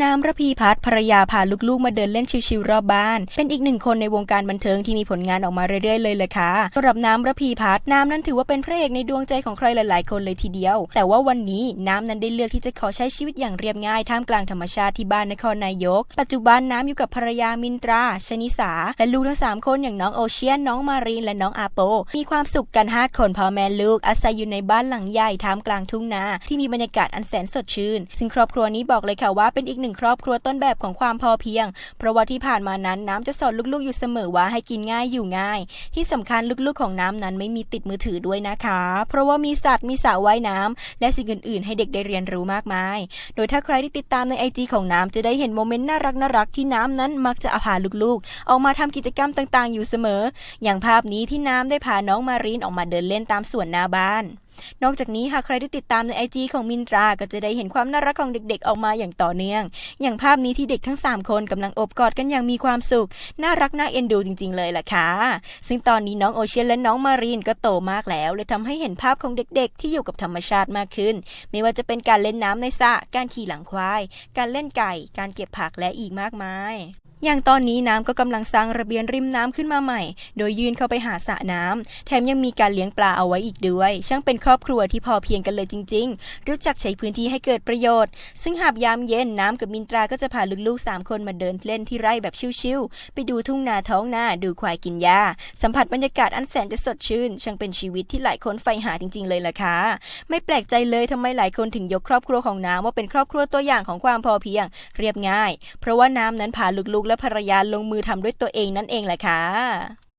น้ำระพีพัฒน์ภรรยาพาลูกๆ มาเดินเล่นชิวๆรอบบ้าน เป็นอีกหนึ่งคนในวงการบันเทิงที่มีผลงานออกมาเรื่อยๆเลยเลยค่ะสำหรับน้ำระพีพัฒน์น้ำนั้นถือว่าเป็นพระเอกในดวงใจของใครหลายๆ คนเลยทีเดียว แต่ว่าวันนี้น้ำนั้นได้เลือกที่จะขอใช้ชีวิตอย่างเรียบง่ายท่ามกลางธรรมชาติที่บ้านนครนายก ปัจจุบันน้ำอยู่กับภรรยามินตรา ชนิสา และลูกทั้งสามคนอย่างน้องโอเชียน น้องมารีน และน้องอาโป มีความสุขกันห้าคนพ่อแม่ลูกอาศัยอยู่ในบ้านหลังใหญ่ท่ามกลางทุ่งนาที่มีบรรยากาศอันแสนสดชื่น ซึ่งครอบครัวนี้บอกเลยค่ะว่าเป็นอีกหนึ่งครอบครัวต้นแบบของความพอเพียง เพราะว่าที่ผ่านมานั้นน้ำจะสอนลูกๆอยู่เสมอว่าให้กินง่ายอยู่ง่าย ที่สำคัญลูกๆของน้ำนั้นไม่มีติดมือถือด้วยนะคะ เพราะว่ามีสัตว์มีสระว่ายน้ำและสิ่งอื่นๆ ให้เด็กได้เรียนรู้มากมาย โดยถ้าใครที่ติดตามในไอจีของน้ำจะได้เห็นโมเมนต์น่ารักน่ารักที่น้ำนั้นมักจะอาพาลูกๆ ออกมาทำกิจกรรมต่างๆ อยู่เสมอ อย่างภาพนี้ที่น้ำได้พาน้องมารีนออกมาเดินเล่นตามสวนหน้าบ้าน นอกจากนี้หากใครได้ติดตามในไอจีของมินตราก็จะได้เห็นความน่ารักของเด็กๆ ออกมาอย่างต่อเนื่อง อย่างภาพนี้ที่เด็กทั้ง 3 คนกำลังอบกอดกันอย่างมีความสุข น่ารักน่าเอ็นดูจริง ๆ เลยล่ะค่ะ ซึ่งตอนนี้น้องโอเชียนและน้องมารีนก็โตมากแล้วเลยทำให้เห็นภาพของเด็กๆ ที่อยู่กับธรรมชาติมากขึ้น ไม่ว่าจะเป็นการเล่นน้ำในสระการขี่หลังควาย การเล่นไก่ การเก็บผักและอีกมากมาย อย่างตอนนี้น้ำก็กำลังสร้างระเบียงริมน้ำขึ้นมาใหม่ โดยยื่นเข้าไปหาสระน้ำแถมยังมีการเลี้ยงปลาเอาไว้อีกด้วย ช่างเป็นครอบครัวที่พอเพียงกันเลยจริง ๆ รู้จักใช้พื้นที่ให้เกิดประโยชน์ ซึ่งหากยามเย็นน้ำกับมินตราก็จะพาลูกๆ3คนมาเดินเล่นที่ไร่แบบชิวๆไปดูทุ่งนาท้องนาดูควายกินหญ้าสัมผัสบรรยากาศอันแสนจะสดชื่น ช่างเป็นชีวิตที่หลายคนใฝ่หาจริง ๆ เลยล่ะค่ะไม่แปลกใจเลยทำไมหลายคนถึงยกครอบครัวของน้ำว่าเป็นครอบครัวตัวอย่างของความพอเพียง เรียบง่าย เพราะว่าน้ำนั้นพาลูกๆและภรรยาลงมือทำด้วยตัวเองนั่นเองแหละค่ะ